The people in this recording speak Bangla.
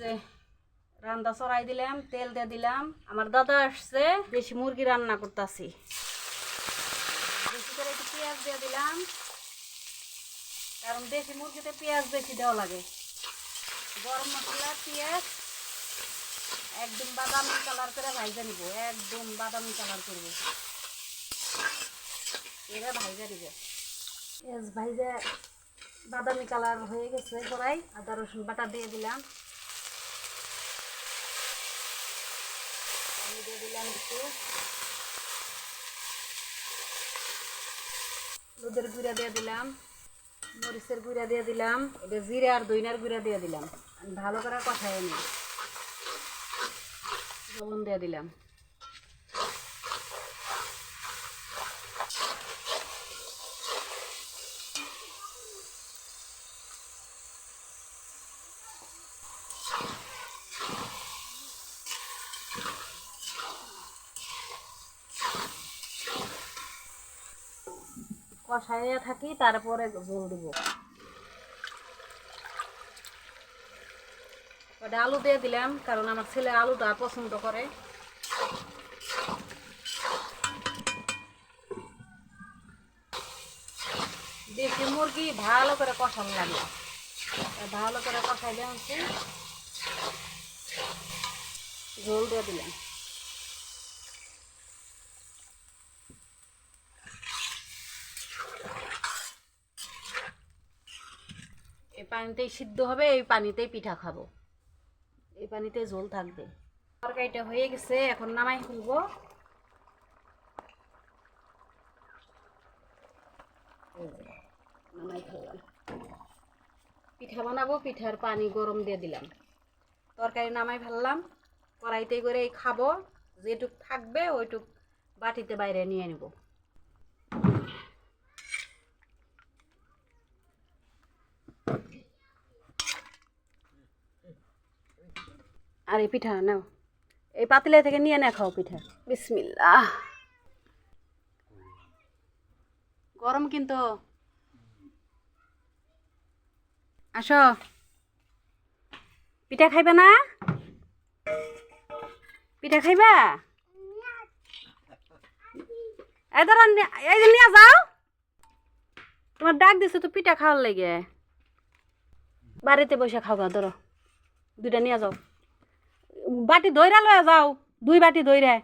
যে রান্না চড়াই দিলাম, তেল দিয়ে দিলাম। আমার দাদা আসছে, দেশি মুরগি রান্না করতেছি। বেশি পেঁয়াজ দিয়ে দিলাম। কারণ দেশি মুরগিতে পেঁয়াজ বেশি দেওয়া লাগে। গরম মশলা, পেঁয়াজ, একদম বাদামি কালার করে ভাইজা নিব, একদম বাদামি কালার করব। এরা ভাইজা দিব। পেঁয়াজ ভাইজা বাদামি কালার হয়ে গেছে, কড়াই। আদা রসুন বাটা দিয়ে দিলাম। দিয়ে দিলাম একটু। দুধের গুঁড়া দিয়ে দিলাম, মরিচের গুঁড়া দিয়ে দিলাম, এটা জিরে আর দইনার গুঁড়া দিয়ে দিলাম। ভালো করে কথা নিই। লবণ দিয়ে দিলাম। কষাইয়া থাকি, তারপরে জল দিব। ওটা আলু দিয়ে দিলাম, কারণ আমার ছেলে আলুটা পছন্দ করে। দেশি মুরগি ভালো করে কষানো লাগে। ভালো করে কষাইলে হচ্ছে ঝোল দিয়ে দিলাম এই পানিতেই সিদ্ধ হবে, এই পানিতেই পিঠা খাব। এই পানিতে ঝোল থাকবে। তরকারিটা হয়ে গেছে, এখন নামাই খুলবো পিঠা বানাবো, পিঠার পানি গরম দিয়ে দিলাম। তরকারি নামাই ফেললাম, কড়াইতে করে খাব, যেটুক থাকবে ওইটুক বাটিতে বাইরে নিয়ে নেব। আর এই পিঠা নাও। এই পাতিলে থেকে নিয়ে না খাও পিঠা। বিসমিল্লাহ। গরম কিন্তু। আসো। পিঠা খাইবা না? পিঠা খাইবা? এই ধরো এই যে নিয়ে যাও। তোমার ডাক দিছে তো পিঠা খাওয়ার লাগে। বাড়িতে বসে খাওয়া ধরো। দুইটা নিয়ে যাও। বাটি দইরা লয়ে যাও দুই বাটি দইরা।